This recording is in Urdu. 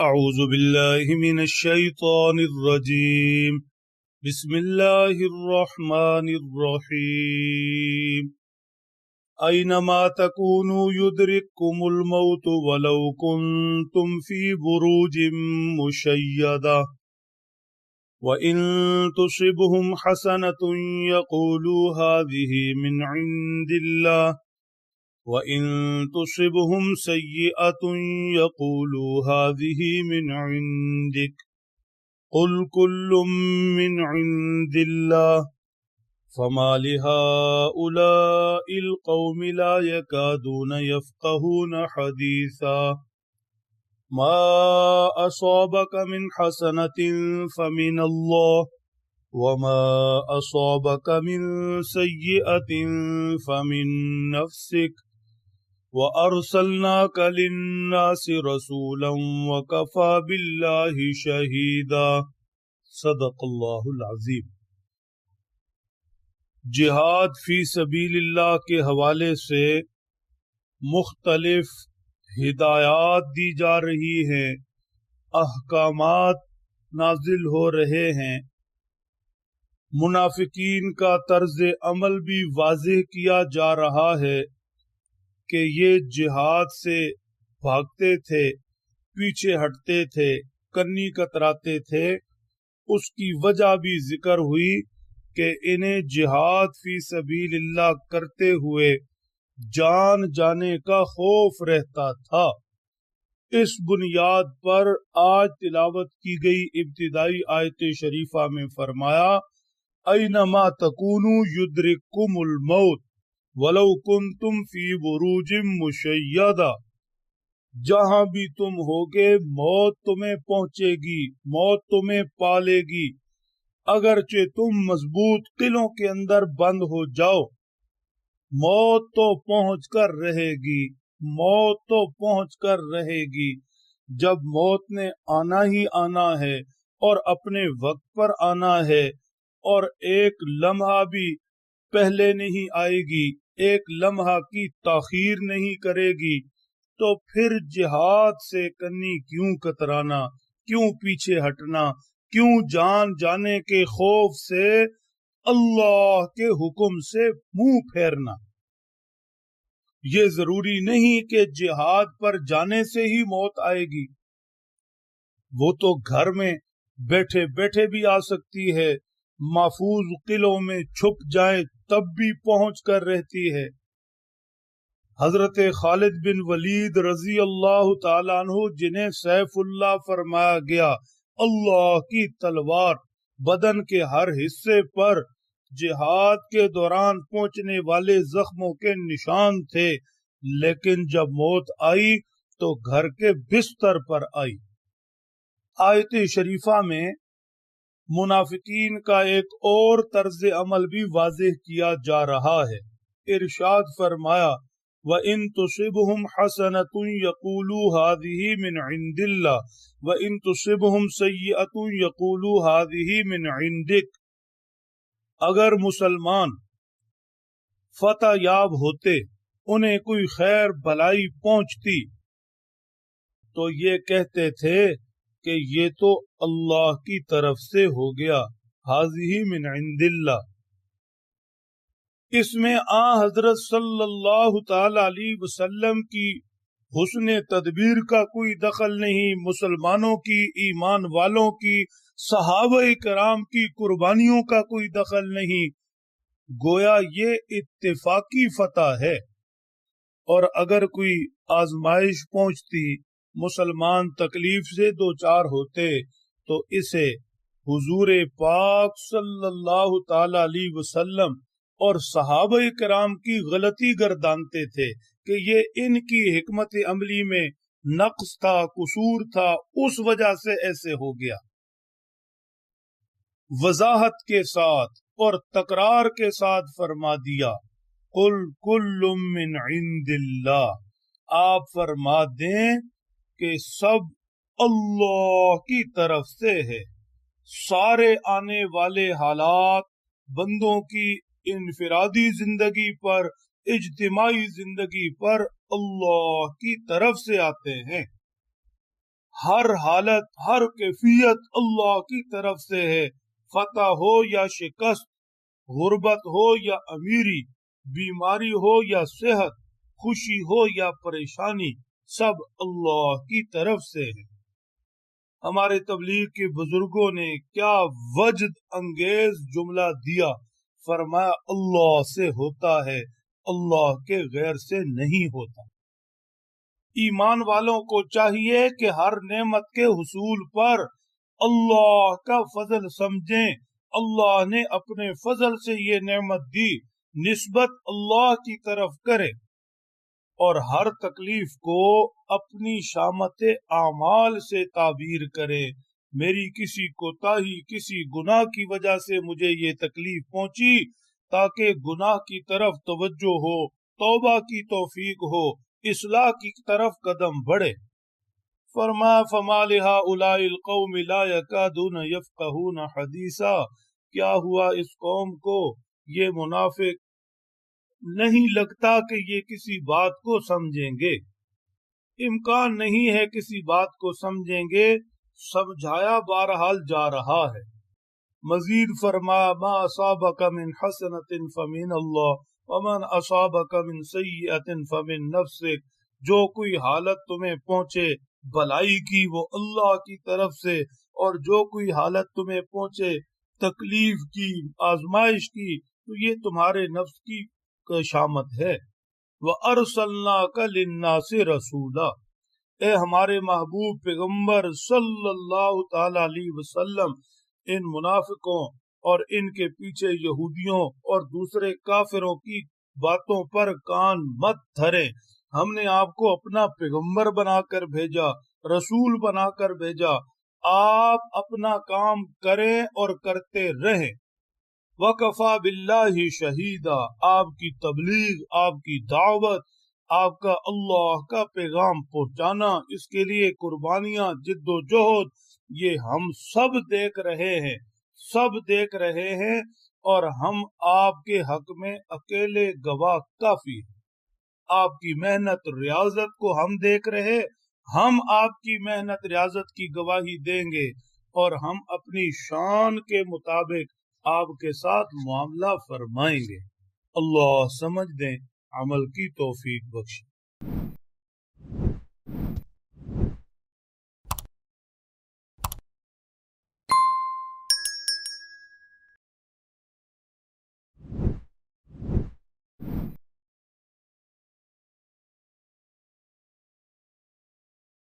أعوذ بالله من الشيطان الرجيم. بسم الله الرحمن الرحيم. أينما تكونوا يدرككم الموت ولو كنتم في بروج مشيدة. وإن تصبهم حسنة يقولوا هذه من عند الله. وَإِن تُصِبْهُمْ سَيِّئَةٌ يَقُولُوا هَذِهِ مِنْ عِنْدِكَ قُلْ كُلٌّ مِنْ عِنْدِ اللَّهِ فَمَا لِهَؤُلَاءِ الْقَوْمِ لَا يَكَادُونَ يَفْقَهُونَ حَدِيثًا مَا أَصَابَكَ مِنْ حَسَنَةٍ فَمِنَ اللَّهِ وَمَا أَصَابَكَ مِنْ سَيِّئَةٍ فَمِنْ نَفْسِكَ وَأَرْسَلْنَاكَ لِلنَّاسِ رَسُولًا وَكَفَى بِاللَّهِ شَهِيدًا. صدق اللہ العظیم. جہاد فی سبیل اللہ کے حوالے سے مختلف ہدایات دی جا رہی ہیں، احکامات نازل ہو رہے ہیں۔ منافقین کا طرز عمل بھی واضح کیا جا رہا ہے۔ کہ یہ جہاد سے بھاگتے تھے، پیچھے ہٹتے تھے، کنی کتراتے تھے۔ اس کی وجہ بھی ذکر ہوئی کہ انہیں جہاد فی سبیل اللہ کرتے ہوئے جان جانے کا خوف رہتا تھا۔ اس بنیاد پر آج تلاوت کی گئی ابتدائی آیت شریفہ میں فرمایا، اینما تکونو یدرککم الموت ولو کن تم فی بروج مشیدہ جہاں بھی تم ہوگے، موت تمہیں پہنچے گی، موت تمہیں پالے گی۔ اگرچہ تم مضبوط قلعوں کے اندر بند ہو جاؤ، موت تو پہنچ کر رہے گی، موت تو پہنچ کر رہے گی۔ جب موت نے آنا ہی آنا ہے اور اپنے وقت پر آنا ہے اور ایک لمحہ بھی پہلے نہیں آئے گی ایک لمحہ کی تاخیر نہیں کرے گی، تو پھر جہاد سے کنی کیوں کترانا، کیوں پیچھے ہٹنا، کیوں جان جانے کے خوف سے اللہ کے حکم سے منہ پھیرنا؟ یہ ضروری نہیں کہ جہاد پر جانے سے ہی موت آئے گی۔ وہ تو گھر میں بیٹھے بیٹھے بھی آ سکتی ہے، محفوظ قلعوں میں چھپ جائیں تب بھی پہنچ کر رہتی ہے۔ حضرت خالد بن ولید رضی اللہ تعالیٰ عنہ، جنہیں سیف اللہ فرمایا گیا، اللہ کی تلوار بدن کے ہر حصے پر جہاد کے دوران پہنچنے والے زخموں کے نشان تھے، لیکن جب موت آئی تو گھر کے بستر پر آئی۔ آیت شریفہ میں منافقین کا ایک اور طرز عمل بھی واضح کیا جا رہا ہے۔ ارشاد فرمایا، وَإِن تُصِبْهُمْ حَسَنَةٌ يَقُولُوا هَذِهِ مِنْ عِنْدِ اللَّهِ وَإِن تُصِبْهُمْ سَيِّئَةٌ يَقُولُوا هَذِهِ مِنْ عِنْدِكَ اگر مسلمان فتح یاب ہوتے، انہیں کوئی خیر بلائی پہنچتی، تو یہ کہتے تھے کہ یہ تو اللہ کی طرف سے ہو گیا، حاضی من عند اللہ۔ اس میں آ حضرت صلی اللہ تعالی علیہ وسلم کی حسن تدبیر کا کوئی دخل نہیں، مسلمانوں کی، ایمان والوں کی، صحابہ کرام کی، قربانیوں کا کوئی دخل نہیں۔ گویا یہ اتفاقی فتح ہے۔ اور اگر کوئی آزمائش پہنچتی مسلمان تکلیف سے دو چار ہوتے تو اسے حضور پاک صلی اللہ تعالی علیہ وسلم اور صحابہ کرام کی غلطی گردانتے تھے کہ یہ ان کی حکمت عملی میں نقص تھا، قصور تھا، اس وجہ سے ایسے ہو گیا۔ وضاحت کے ساتھ اور تکرار کے ساتھ فرما دیا کل کل من عند اللہ، آپ فرما دیں کہ سب اللہ کی طرف سے ہے۔ سارے آنے والے حالات، بندوں کی انفرادی زندگی پر، اجتماعی زندگی پر اللہ کی طرف سے آتے ہیں۔ ہر حالت، ہر کیفیت اللہ کی طرف سے ہے۔ فتح ہو یا شکست، غربت ہو یا امیری، بیماری ہو یا صحت، خوشی ہو یا پریشانی۔ سب اللہ کی طرف سے ہے ہمارے تبلیغ کے بزرگوں نے کیا وجد انگیز جملہ دیا۔ فرمایا، اللہ سے ہوتا ہے، اللہ کے غیر سے نہیں ہوتا۔ ایمان والوں کو چاہیے کہ ہر نعمت کے حصول پر اللہ کا فضل سمجھیں۔ اللہ نے اپنے فضل سے یہ نعمت دی، نسبت اللہ کی طرف کرے اور ہر تکلیف کو اپنی شامت اعمال سے تعبیر کرے۔ میری کسی کوتا کسی گناہ کی وجہ سے مجھے یہ تکلیف پہنچی تاکہ گناہ کی طرف توجہ ہو، توبہ کی توفیق ہو، اصلاح کی طرف قدم بڑھے۔ فرما، فما لہا القوم لا یکادون یفقہون حدیثا۔ کیا ہوا اس قوم کو؟ یہ منافق نہیں لگتا کہ یہ کسی بات کو سمجھیں گے۔ امکان نہیں ہے کسی بات کو سمجھیں گے۔ سمجھایا بہرحال جا رہا ہے۔ مزید فرما، ما اصابك من حسنة فمن اللہ ومن اصابك من سیئت فمن نفسك۔ جو کوئی حالت تمہیں پہنچے، بلائی کی وہ اللہ کی طرف سے، اور جو کوئی حالت تمہیں پہنچے، تکلیف کی، آزمائش کی، تو یہ تمہارے نفس کی شامت ہے۔ وہ ارسلنا کا لنا سے رسولہ اے ہمارے محبوب پیغمبر صلی اللہ تعالی علیہ وسلم، ان منافقوں اور ان کے پیچھے یہودیوں اور دوسرے کافروں کی باتوں پر کان مت دھرے ہم نے آپ کو اپنا پیغمبر بنا کر بھیجا، رسول بنا کر بھیجا۔ آپ اپنا کام کریں اور کرتے رہیں۔ وکفا بلّہ شہیدہ آپ کی تبلیغ، آپ کی دعوت، آپ کا اللہ کا پیغام پہنچانا، اس کے لیے قربانیاں، جد و جہد، یہ ہم سب دیکھ رہے ہیں، سب دیکھ رہے ہیں، اور ہم آپ کے حق میں اکیلے گواہ کافی ہیں۔ آپ کی محنت ریاضت کو ہم دیکھ رہے، ہم آپ کی محنت ریاضت کی گواہی دیں گے، اور ہم اپنی شان کے مطابق آپ کے ساتھ معاملہ فرمائیں گے۔ اللہ سمجھ دیں عمل کی توفیق بخش